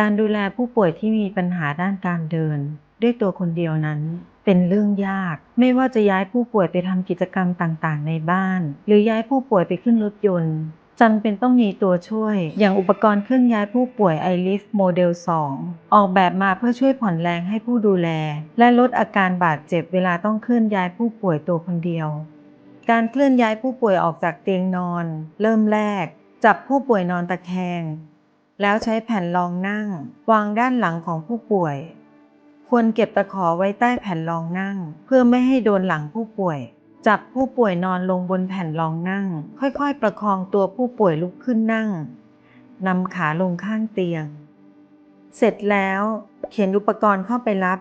การดูแลผู้ป่วยที่มีปัญหาด้านการเดิน ด้วยตัวคนเดียวนั้น เป็นเรื่องยาก ไม่ว่าจะย้ายผู้ป่วยไปทำกิจกรรมต่างๆ ในบ้าน หรือย้ายผู้ป่วยไปขึ้นรถยนต์จำเป็นต้องมีตัวช่วย อย่างอุปกรณ์เคลื่อนย้ายผู้ป่วย iLift โมเดล2ออกแบบมาเพื่อช่วยผ่อนแรงให้ผู้ดูแล และลดอาการบาดเจ็บเวลาต้องเคลื่อนย้ายผู้ป่วยตัวคนเดียว การเคลื่อนย้ายผู้ป่วยออกจากเตียงนอน เริ่มแรก จับผู้ป่วยนอนตะแคง แล้วใช้แผ่นรองนั่ง วางด้านหลังของผู้ป่วย ควรเก็บตะขอไว้ใต้แผ่นรองนั่ง เพื่อไม่ให้โดนหลังผู้ป่วย จับผู้ป่วยนอนลงบนแผ่นรองนั่ง ค่อยๆ ประคองตัวผู้ป่วยลุกขึ้นนั่งนำขาลงข้างเตียง เสร็จแล้วเข็นอุปกรณ์เข้าไปรับ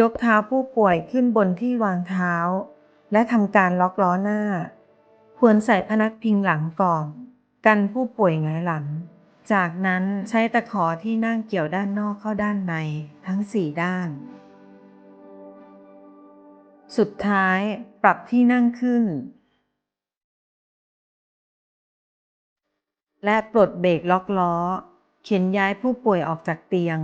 ยกเท้าผู้ป่วยขึ้นบนที่วางเท้า และทำการล็อกล้อหน้า ควรใส่พนักพิงหลังก่อน กันผู้ป่วยหงายหลัง จากนั้นใช้ตะขอที่นั่งเกี่ยวด้านนอกเข้าด้านในทั้งสี่ด้าน สุดท้ายปรับที่นั่งขึ้น และปลดเบรกล็อกล้อ เข็นย้ายผู้ป่วยออกจากเตียง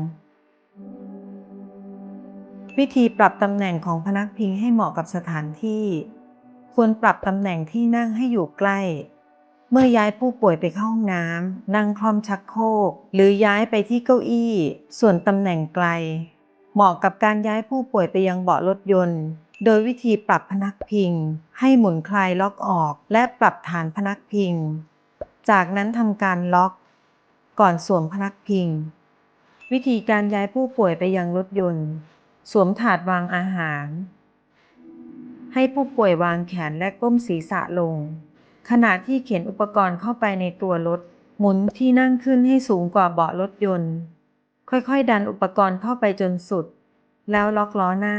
วิธีปรับตำแหน่งของพนักพิงให้เหมาะกับสถานที่ ควรปรับตำแหน่งที่นั่งให้อยู่ใกล้ เมื่อย้ายผู้ป่วยไปเข้าห้องน้ำนั่งคล่อมชักโครกหรือย้ายไปที่เก้าอี้ ส่วนตำแหน่งไกล เหมาะกับการย้ายผู้ป่วยไปยังเบาะรถยนต์ โดยวิธีปรับพนักพิง ให้หมุนคลายล็อกออก และปรับฐานพนักพิง จากนั้นทำการล็อก ก่อนสวมพนักพิง วิธีการย้ายผู้ป่วยไปยังรถยนต์ สวมถาดวางอาหาร ให้ผู้ป่วยวางแขนและก้มศีรษะลง ขณะที่เข็นอุปกรณ์เข้าไปในตัวรถ หมุนที่นั่งขึ้นให้สูงกว่าเบาะรถยนต์ ค่อยๆ ดันอุปกรณ์เข้าไปจนสุด แล้วล็อกล้อหน้า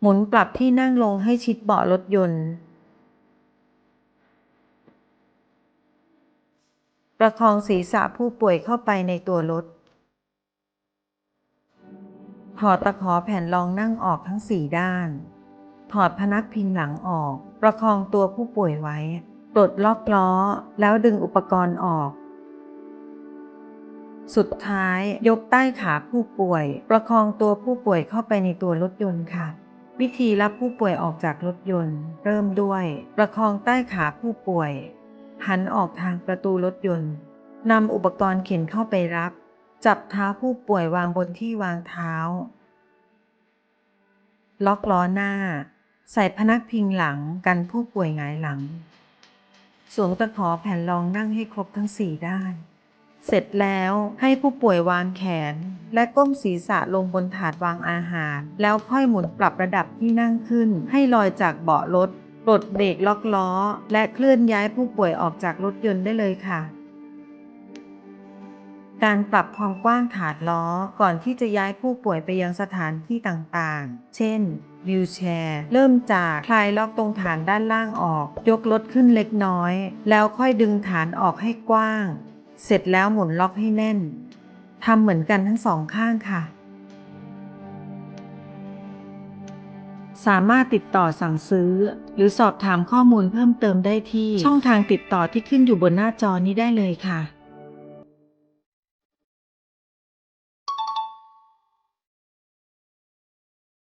หมุนปรับที่นั่งลงให้ชิดเบาะรถยนต์ ประคองศีรษะผู้ป่วยเข้าไปในตัวรถถอดตะขอแผ่นรองนั่งออกทั้งสี่ด้าน ถอดพนักพิงหลังออก ประคองตัวผู้ป่วยไว้ ปลดล็อกล้อแล้วดึงอุปกรณ์ออก สุดท้ายยกใต้ขาผู้ป่วย ประคองตัวผู้ป่วยเข้าไปในตัวรถยนต์ค่ะ วิธีรับผู้ป่วยออกจากรถยนต์ เริ่มด้วย ประคองใต้ขาผู้ป่วย หันออกทางประตูรถยนต์นำอุปกรณ์เข็นเข้าไปรับ จับเท้าผู้ป่วยวางบนที่วางเท้า ล็อกล้อหน้า ใส่พนักพิงหลังกันผู้ป่วยหงายหลัง สวมตะขอแผ่นรองนั่งให้ครบทั้งสี่ด้าน เสร็จแล้วให้ผู้ป่วยวางแขน และก้มศีรษะลงบนถาดวางอาหาร แล้วค่อยหมุนปรับระดับที่นั่งขึ้น ให้ลอยจากเบาะรถปลดเบรกล็อกล้อ และเคลื่อนย้ายผู้ป่วยออกจากรถยนต์ได้เลยค่ะ การปรับความกว้างถาดล้อก่อนที่จะย้ายผู้ป่วยไปยังสถานที่ต่างๆ เช่นวิวแชร์ เริ่มจากคลายล็อกตรงฐานด้านล่างออก ยกรถขึ้นเล็กน้อย แล้วค่อยดึงฐานออกให้กว้าง เสร็จแล้วหมุนล็อกให้แน่นทำเหมือนกันทั้งสองข้างค่ะ สามารถติดต่อสั่งซื้อ หรือสอบถามข้อมูลเพิ่มเติมได้ที่ช่องทางติดต่อที่ขึ้นอยู่บนหน้าจอนี้ได้เลยค่ะ